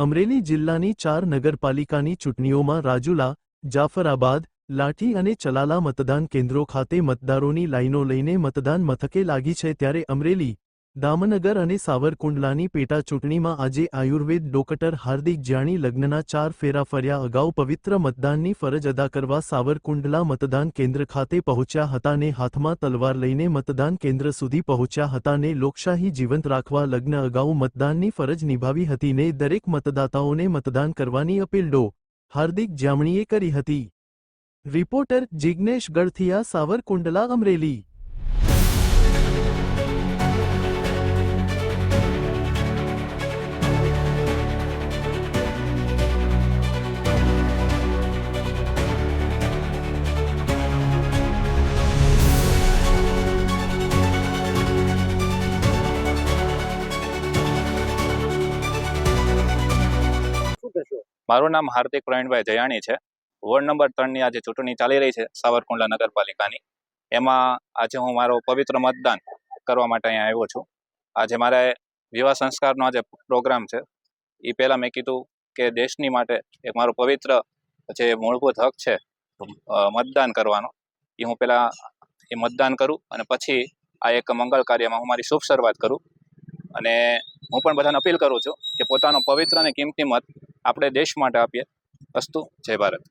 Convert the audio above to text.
અમરેલી જિલ્લાની ચાર નગરપાલિકાની ચૂંટણીઓમાં રાજુલા, જાફરાબાદ, લાઠી અને ચલાલા મતદાન કેન્દ્રો ખાતે મતદારોની લાઈનો લઈને મતદાન મથકે લાગી છે ત્યારે અમરેલી દામનગર અને સાવરકુંડલાની પેટા ચૂંટણીમાં આજે આયુર્વેદ ડોક્ટર હાર્દિક જ્યાણી લગ્નના ચાર ફેરા ફર્યા અગાઉ પવિત્ર મતદાનની ફરજ અદા કરવા સાવરકુંડલા મતદાન કેન્દ્ર ખાતે પહોંચ્યા હતા ને હાથમાં તલવાર લઈને મતદાન કેન્દ્ર સુધી પહોંચ્યા હતા ને લોકશાહી જીવંત રાખવા લગ્ન અગાઉ મતદાનની ફરજ નિભાવી હતી ને દરેક મતદાતાઓને મતદાન કરવાની અપીલ ડો. હાર્દિક જામણીએ કરી હતી. રિપોર્ટર જિજ્ઞેશ ગળથિયા સાવરકુંડલા અમરેલી. મારું નામ હાર્દિક પ્રવીણભાઈ જયાણી છે. વોર્ડ નંબર ત્રણની આજે ચૂંટણી ચાલી રહી છે સાવરકુંડલા નગરપાલિકાની. એમાં આજે હું મારો પવિત્ર મતદાન કરવા માટે અહીંયા આવ્યો છું. આજે મારે વિવાહ સંસ્કારનો આજે પ્રોગ્રામ છે. એ પહેલાં મેં કીધું કે દેશની માટે એક મારો પવિત્ર જે મૂળભૂત હક છે મતદાન કરવાનો. એ હું પહેલાં એ મતદાન કરું અને પછી આ એક મંગળ કાર્યમાં હું મારી શુભ શરૂઆત કરું. અને હું પણ બધાને અપીલ કરું છું કે પોતાનો પવિત્ર અને કિંમતી મત આપણે દેશ માટે આપીએ. અસ્તુ. જય ભારત.